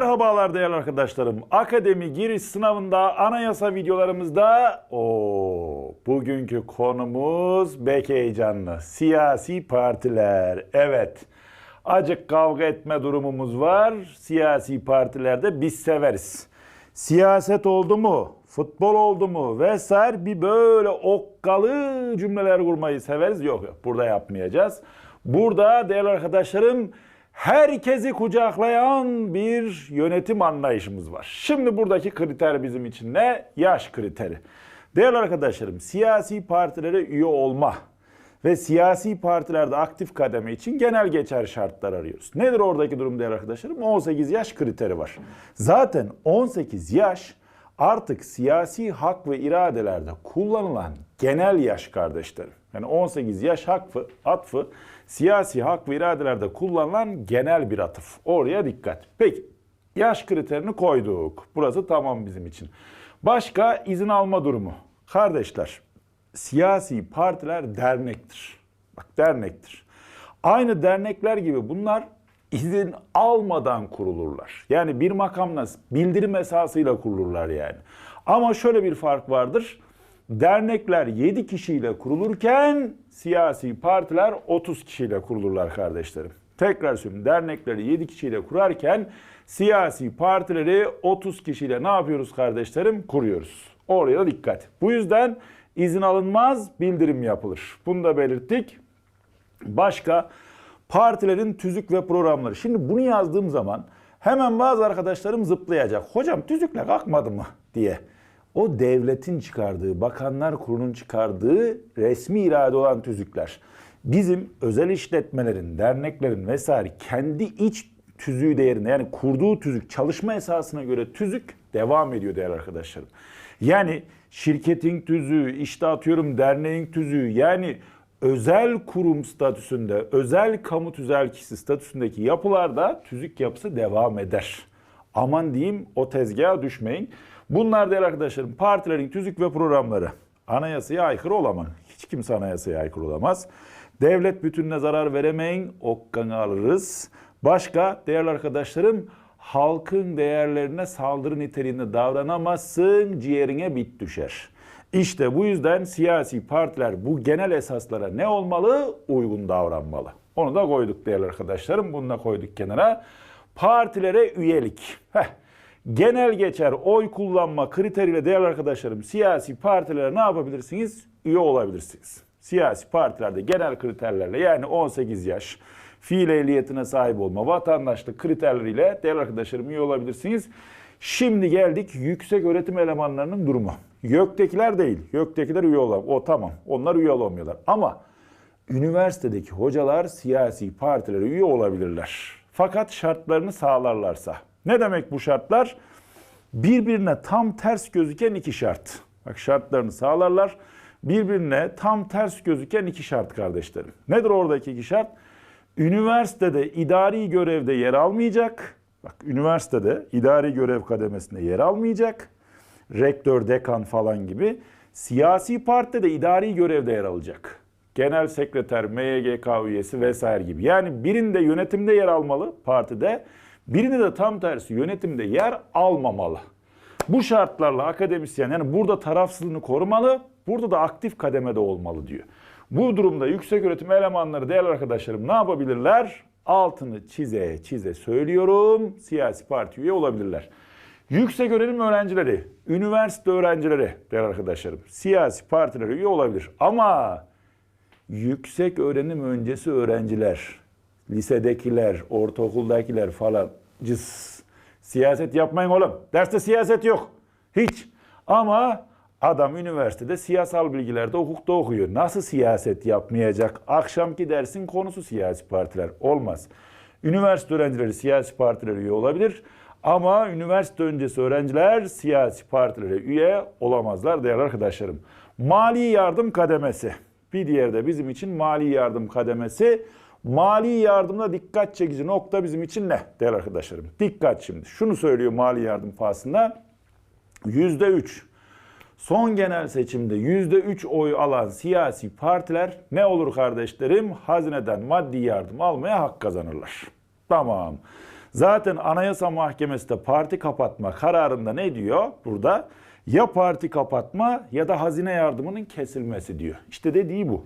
Merhabalar değerli arkadaşlarım. Akademi giriş sınavında anayasa videolarımızda o bugünkü konumuz bek heyecanlı. Siyasi partiler. Evet. Acık kavga etme durumumuz var. Siyasi partilerde biz severiz. Siyaset oldu mu, futbol oldu mu vesaire bir böyle okkalı cümleler kurmayı severiz. Yok yok burada yapmayacağız. Burada değerli arkadaşlarım herkesi kucaklayan bir yönetim anlayışımız var. Şimdi buradaki kriter bizim için ne? Yaş kriteri. Değerli arkadaşlarım siyasi partilere üye olma ve siyasi partilerde aktif kademe için genel geçer şartlar arıyoruz. Nedir oradaki durum değerli arkadaşlarım? 18 yaş kriteri var. Zaten 18 yaş artık siyasi hak ve iradelerde kullanılan genel yaş kardeşlerim. Yani 18 yaş hakkı, atfı siyasi hak ve iradelerde kullanılan genel bir atıf. Oraya dikkat. Peki yaş kriterini koyduk. Burası tamam bizim için. Başka izin alma durumu. Kardeşler siyasi partiler dernektir. Bak dernektir. Aynı dernekler gibi bunlar izin almadan kurulurlar. Yani bir makamla bildirim esasıyla kurulurlar yani. Ama şöyle bir fark vardır. Dernekler 7 kişiyle kurulurken siyasi partiler 30 kişiyle kurulurlar kardeşlerim. Tekrar söyleyeyim dernekleri 7 kişiyle kurarken siyasi partileri 30 kişiyle ne yapıyoruz kardeşlerim? Kuruyoruz. Oraya da dikkat. Bu yüzden izin alınmaz, bildirim yapılır. Bunu da belirttik. Başka partilerin tüzük ve programları. Şimdi bunu yazdığım zaman hemen bazı arkadaşlarım zıplayacak. Hocam tüzükle kalkmadı mı diye. O devletin çıkardığı, bakanlar kurulunun çıkardığı resmi irade olan tüzükler. Bizim özel işletmelerin, derneklerin vesaire kendi iç tüzüğü değerinde yani kurduğu tüzük, çalışma esasına göre tüzük devam ediyor değerli arkadaşlarım. Yani şirketin tüzüğü, işte atıyorum derneğin tüzüğü yani özel kurum statüsünde, özel kamu tüzel kişisi statüsündeki yapılarda tüzük yapısı devam eder. Aman diyeyim o tezgaha düşmeyin. Bunlar değerli arkadaşlarım partilerin tüzük ve programları anayasaya aykırı olamaz. Hiç kimse anayasaya aykırı olamaz. Devlet bütününe zarar veremeyin, okkanı alırız. Başka değerli arkadaşlarım halkın değerlerine saldırı niteliğinde davranamazsın, ciğerine bit düşer. İşte bu yüzden siyasi partiler bu genel esaslara ne olmalı? Uygun davranmalı. Onu da koyduk değerli arkadaşlarım. Bunu da koyduk kenara. Partilere üyelik. Heh. Genel geçer oy kullanma kriteriyle değerli arkadaşlarım siyasi partilere ne yapabilirsiniz? Üye olabilirsiniz. Siyasi partilerde genel kriterlerle yani 18 yaş, fiil ehliyetine sahip olma, vatandaşlık kriterleriyle değerli arkadaşlarım üye olabilirsiniz. Şimdi geldik yüksek öğretim elemanlarının durumu. YÖK'tekiler değil. YÖK'tekiler üye olamıyor. O tamam. Onlar üye olamıyorlar. Ama üniversitedeki hocalar siyasi partilere üye olabilirler. Fakat şartlarını sağlarlarsa. Ne demek bu şartlar? Birbirine tam ters gözüken iki şart. Bak şartlarını sağlarlar. Birbirine tam ters gözüken iki şart kardeşlerim. Nedir oradaki iki şart? Üniversitede idari görevde yer almayacak. Bak üniversitede idari görev kademesinde yer almayacak. Rektör, dekan falan gibi. Siyasi partide de idari görevde yer alacak. Genel sekreter, MYGK üyesi vesaire gibi. Yani birinde yönetimde yer almalı partide. Birinde de tam tersi yönetimde yer almamalı. Bu şartlarla akademisyen yani burada tarafsızlığını korumalı, burada da aktif kademede olmalı diyor. Bu durumda yüksek öğretim elemanları değerli arkadaşlarım ne yapabilirler? Altını çize çize söylüyorum. Siyasi parti üye olabilirler. Yüksek öğrenim öğrencileri, üniversite öğrencileri değerli arkadaşlarım siyasi partilere üye olabilir. Ama yüksek öğrenim öncesi öğrenciler, lisedekiler, ortaokuldakiler falan cız. Siyaset yapmayın oğlum. Derste siyaset yok. Hiç. Ama adam üniversitede siyasal bilgilerde hukukta okuyor. Nasıl siyaset yapmayacak? Akşamki dersin konusu siyasi partiler. Olmaz. Üniversite öğrencileri siyasi partilere üye olabilir. Ama üniversite öncesi öğrenciler siyasi partilere üye olamazlar değerli arkadaşlarım. Mali yardım kademesi. Bir diğeri de bizim için mali yardım kademesi. Mali yardımda dikkat çekici nokta bizim için ne değerli arkadaşlarım? Dikkat şimdi. Şunu söylüyor mali yardım fasında. Yüzde üç. Son genel seçimde yüzde üç oy alan siyasi partiler ne olur kardeşlerim? Hazineden maddi yardım almaya hak kazanırlar. Tamam. Zaten Anayasa Mahkemesi de parti kapatma kararında ne diyor burada? Ya parti kapatma ya da hazine yardımının kesilmesi diyor. İşte dediği bu.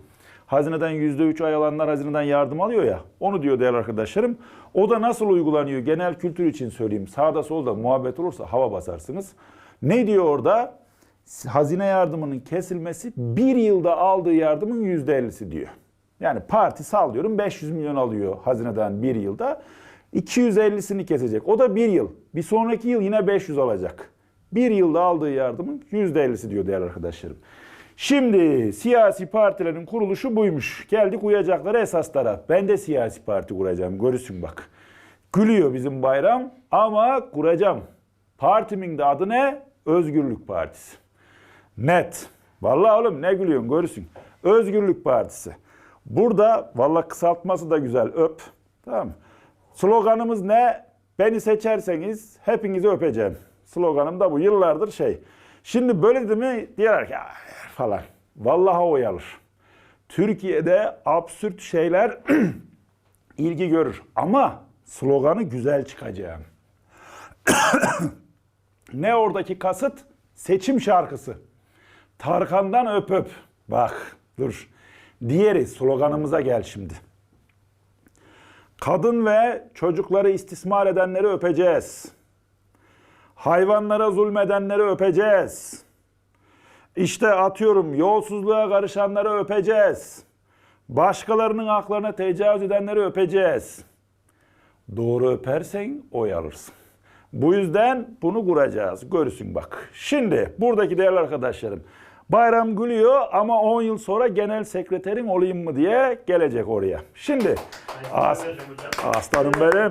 Hazineden %3 ay alanlar hazineden yardım alıyor ya. Onu diyor değerli arkadaşlarım. O da nasıl uygulanıyor? Genel kültür için söyleyeyim. Sağda solda muhabbet olursa hava basarsınız. Ne diyor orada? Hazine yardımının kesilmesi bir yılda aldığı yardımın %50'si diyor. Yani parti sallıyorum 500 milyon alıyor hazineden bir yılda. 250'sini kesecek. O da bir yıl. Bir sonraki yıl yine 500 alacak. Bir yılda aldığı yardımın %50'si diyor değerli arkadaşlarım. Şimdi siyasi partilerin kuruluşu buymuş. Geldik uyacakları esaslara. Ben de siyasi parti kuracağım. Görürsün bak. Gülüyor bizim bayram ama kuracağım. Partimin de adı ne? Özgürlük Partisi. Net. Vallahi oğlum ne gülüyorsun görürsün. Özgürlük Partisi. Burada vallahi kısaltması da güzel öp. Tamam mı? Sloganımız ne? Beni seçerseniz hepinizi öpeceğim. Sloganım da bu. Yıllardır şey. Şimdi böyle dedi mi diyorlar ki "Ay" falan. Vallahi oy alır. Türkiye'de absürt şeyler ilgi görür. Ama sloganı güzel çıkacağım. ne oradaki kasıt? Seçim şarkısı. Tarkan'dan öp öp. Bak dur. Diğeri sloganımıza gel şimdi. Kadın ve çocukları istismar edenleri öpeceğiz. Hayvanlara zulmedenleri öpeceğiz. İşte atıyorum yolsuzluğa karışanları öpeceğiz. Başkalarının haklarına tecavüz edenleri öpeceğiz. Doğru öpersen oy alırsın. Bu yüzden bunu kuracağız. Görürsün bak. Şimdi buradaki değerli arkadaşlarım. Bayram gülüyor ama 10 yıl sonra genel sekreterin olayım mı diye gelecek oraya. Şimdi as, aslanım benim.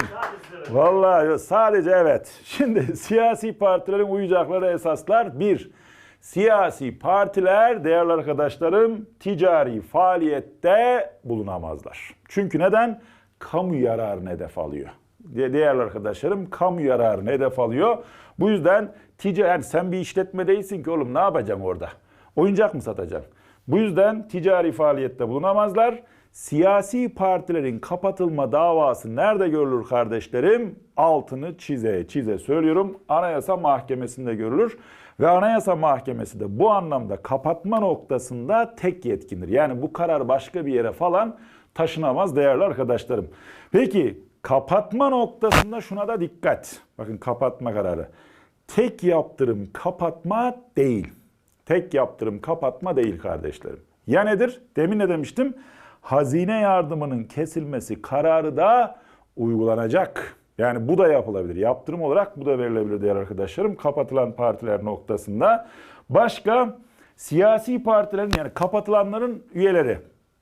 Vallahi sadece evet. Şimdi siyasi partilerin uyacakları esaslar bir. Siyasi partiler değerli arkadaşlarım ticari faaliyette bulunamazlar. Çünkü neden? Kamu yararını hedef alıyor. De- Değerli arkadaşlarım kamu yararını hedef alıyor. Bu yüzden ticari yani sen bir işletme değilsin ki oğlum ne yapacaksın orada? Oyuncak mı satacaksın? Bu yüzden ticari faaliyette bulunamazlar. Siyasi partilerin kapatılma davası nerede görülür kardeşlerim? Altını çize çize söylüyorum. Anayasa Mahkemesi'nde görülür. Ve Anayasa Mahkemesi de bu anlamda kapatma noktasında tek yetkindir. Yani bu karar başka bir yere falan taşınamaz değerli arkadaşlarım. Peki kapatma noktasında şuna da dikkat. Bakın kapatma kararı. Tek yaptırım kapatma değil. Tek yaptırım kapatma değil kardeşlerim. Ya nedir? Demin ne demiştim? Hazine yardımının kesilmesi kararı da uygulanacak. Yani bu da yapılabilir. Yaptırım olarak bu da verilebilir değerli arkadaşlarım. Kapatılan partiler noktasında. Başka siyasi partilerin yani kapatılanların üyeleri.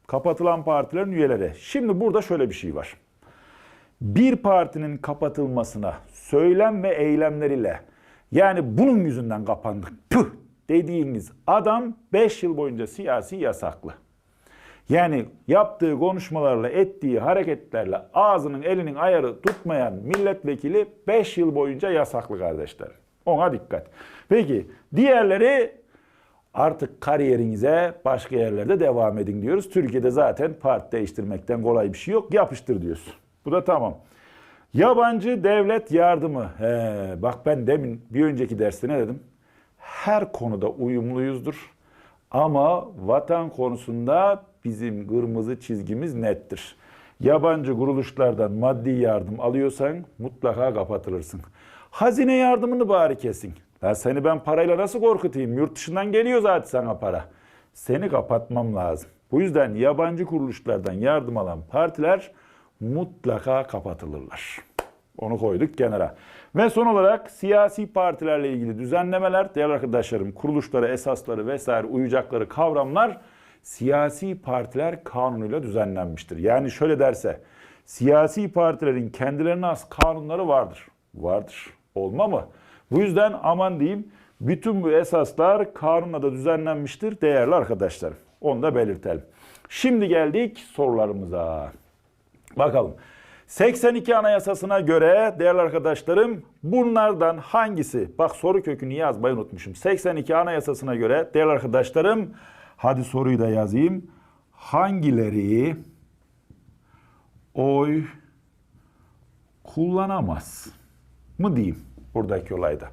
Kapatılan partilerin üyeleri. Şimdi burada şöyle bir şey var. Bir partinin kapatılmasına söylem ve eylemleriyle yani bunun yüzünden kapandık püh dediğiniz adam 5 yıl boyunca siyasi yasaklı. Yani yaptığı konuşmalarla, ettiği hareketlerle ağzının elinin ayarı tutmayan milletvekili 5 yıl boyunca yasaklı kardeşler. Ona dikkat. Peki diğerleri artık kariyerinize başka yerlerde devam edin diyoruz. Türkiye'de zaten parti değiştirmekten kolay bir şey yok. Yapıştır diyoruz. Bu da tamam. Yabancı devlet yardımı. He, bak ben demin bir önceki derste ne dedim? Her konuda uyumluyuzdur. Ama vatan konusunda bizim kırmızı çizgimiz nettir. Yabancı kuruluşlardan maddi yardım alıyorsan mutlaka kapatılırsın. Hazine yardımını bari kesin. Ya seni ben parayla nasıl korkutayım? Yurt dışından geliyor zaten sana para. Seni kapatmam lazım. Bu yüzden yabancı kuruluşlardan yardım alan partiler mutlaka kapatılırlar. Onu koyduk kenara. Ve son olarak siyasi partilerle ilgili düzenlemeler, değerli arkadaşlarım, kuruluşları, esasları vesaire uyacakları kavramlar siyasi partiler kanunuyla düzenlenmiştir. Yani şöyle derse, siyasi partilerin kendilerine has kanunları vardır. Vardır. Olma mı? Bu yüzden aman diyeyim, bütün bu esaslar kanunla da düzenlenmiştir değerli arkadaşlarım. Onu da belirtelim. Şimdi geldik sorularımıza. Bakalım. 82 Anayasasına göre değerli arkadaşlarım bunlardan hangisi? Bak soru kökünü yazmayı unutmuşum. 82 Anayasasına göre değerli arkadaşlarım hadi soruyu da yazayım. Hangileri oy kullanamaz mı diyeyim buradaki olayda.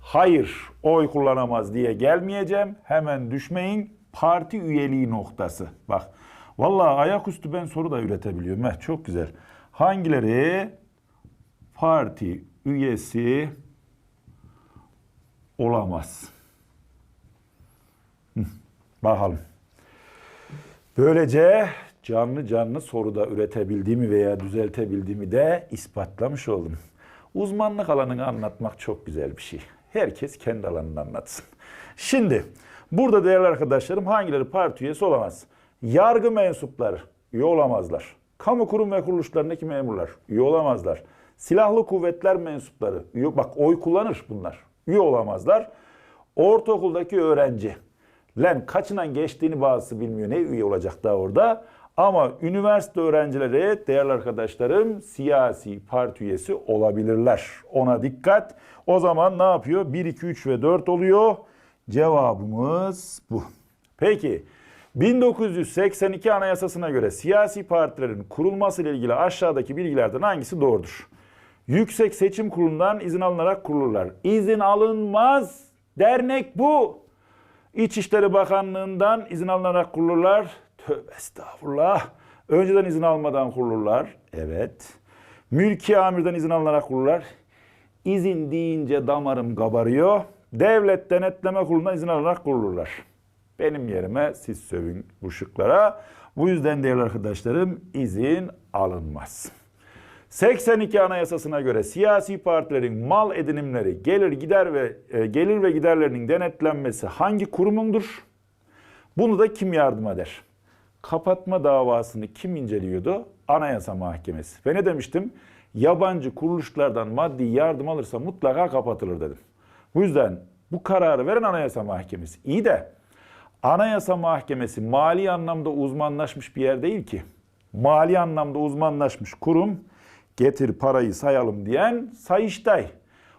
Hayır oy kullanamaz diye gelmeyeceğim. Hemen düşmeyin. Parti üyeliği noktası. Bak vallahi ayaküstü ben soru da üretebiliyorum. Heh, çok güzel. Hangileri parti üyesi olamaz? Bakalım. Böylece canlı canlı soruda üretebildiğimi veya düzeltebildiğimi de ispatlamış oldum. Uzmanlık alanını anlatmak çok güzel bir şey. Herkes kendi alanını anlatsın. Şimdi burada değerli arkadaşlarım hangileri parti üyesi olamaz? Yargı mensupları üye olamazlar. Kamu kurum ve kuruluşlarındaki memurlar üye olamazlar. Silahlı kuvvetler mensupları üye, bak oy kullanır bunlar. Üye olamazlar. Ortaokuldaki öğrenci. Lan kaçından geçtiğini bazısı bilmiyor. Ne üye olacak daha orada. Ama üniversite öğrencileri değerli arkadaşlarım siyasi parti üyesi olabilirler. Ona dikkat. O zaman ne yapıyor? 1, 2, 3 ve 4 oluyor. Cevabımız bu. Peki 1982 Anayasasına göre siyasi partilerin kurulması ile ilgili aşağıdaki bilgilerden hangisi doğrudur? Yüksek Seçim Kurulu'ndan izin alınarak kurulurlar. İzin alınmaz. Dernek bu. İçişleri Bakanlığı'ndan izin alınarak kurulurlar. Tövbe estağfurullah. Önceden izin almadan kurulurlar. Evet. Mülki amirden izin alınarak kurulurlar. İzin deyince damarım kabarıyor. Devlet Denetleme Kurulu'ndan izin alarak kurulurlar. Benim yerime siz sövün bu şıklara. Bu yüzden değerli arkadaşlarım izin alınmaz. 82 Anayasasına göre siyasi partilerin mal edinimleri, gelir gider ve e, gelir ve giderlerinin denetlenmesi hangi kurumundur? Bunu da kim yardım eder? Kapatma davasını kim inceliyordu? Anayasa Mahkemesi. Ve ne demiştim? Yabancı kuruluşlardan maddi yardım alırsa mutlaka kapatılır dedim. Bu yüzden bu kararı veren Anayasa Mahkemesi. İyi de Anayasa Mahkemesi mali anlamda uzmanlaşmış bir yer değil ki. Mali anlamda uzmanlaşmış kurum getir parayı sayalım diyen Sayıştay.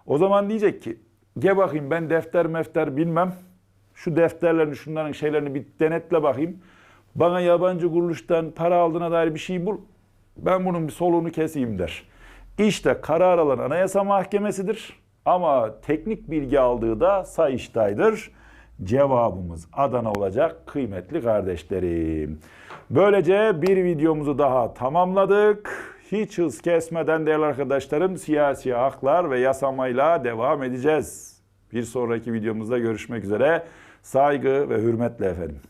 O zaman diyecek ki ge bakayım ben defter mefter bilmem. Şu defterlerini şunların şeylerini bir denetle bakayım. Bana yabancı kuruluştan para aldığına dair bir şey bul. Ben bunun bir soluğunu keseyim der. İşte karar alan Anayasa Mahkemesi'dir. Ama teknik bilgi aldığı da Sayıştay'dır. Cevabımız Adana olacak kıymetli kardeşlerim. Böylece bir videomuzu daha tamamladık. Hiç hız kesmeden değerli arkadaşlarım siyasi haklar ve yasamayla devam edeceğiz. Bir sonraki videomuzda görüşmek üzere. Saygı ve hürmetle efendim.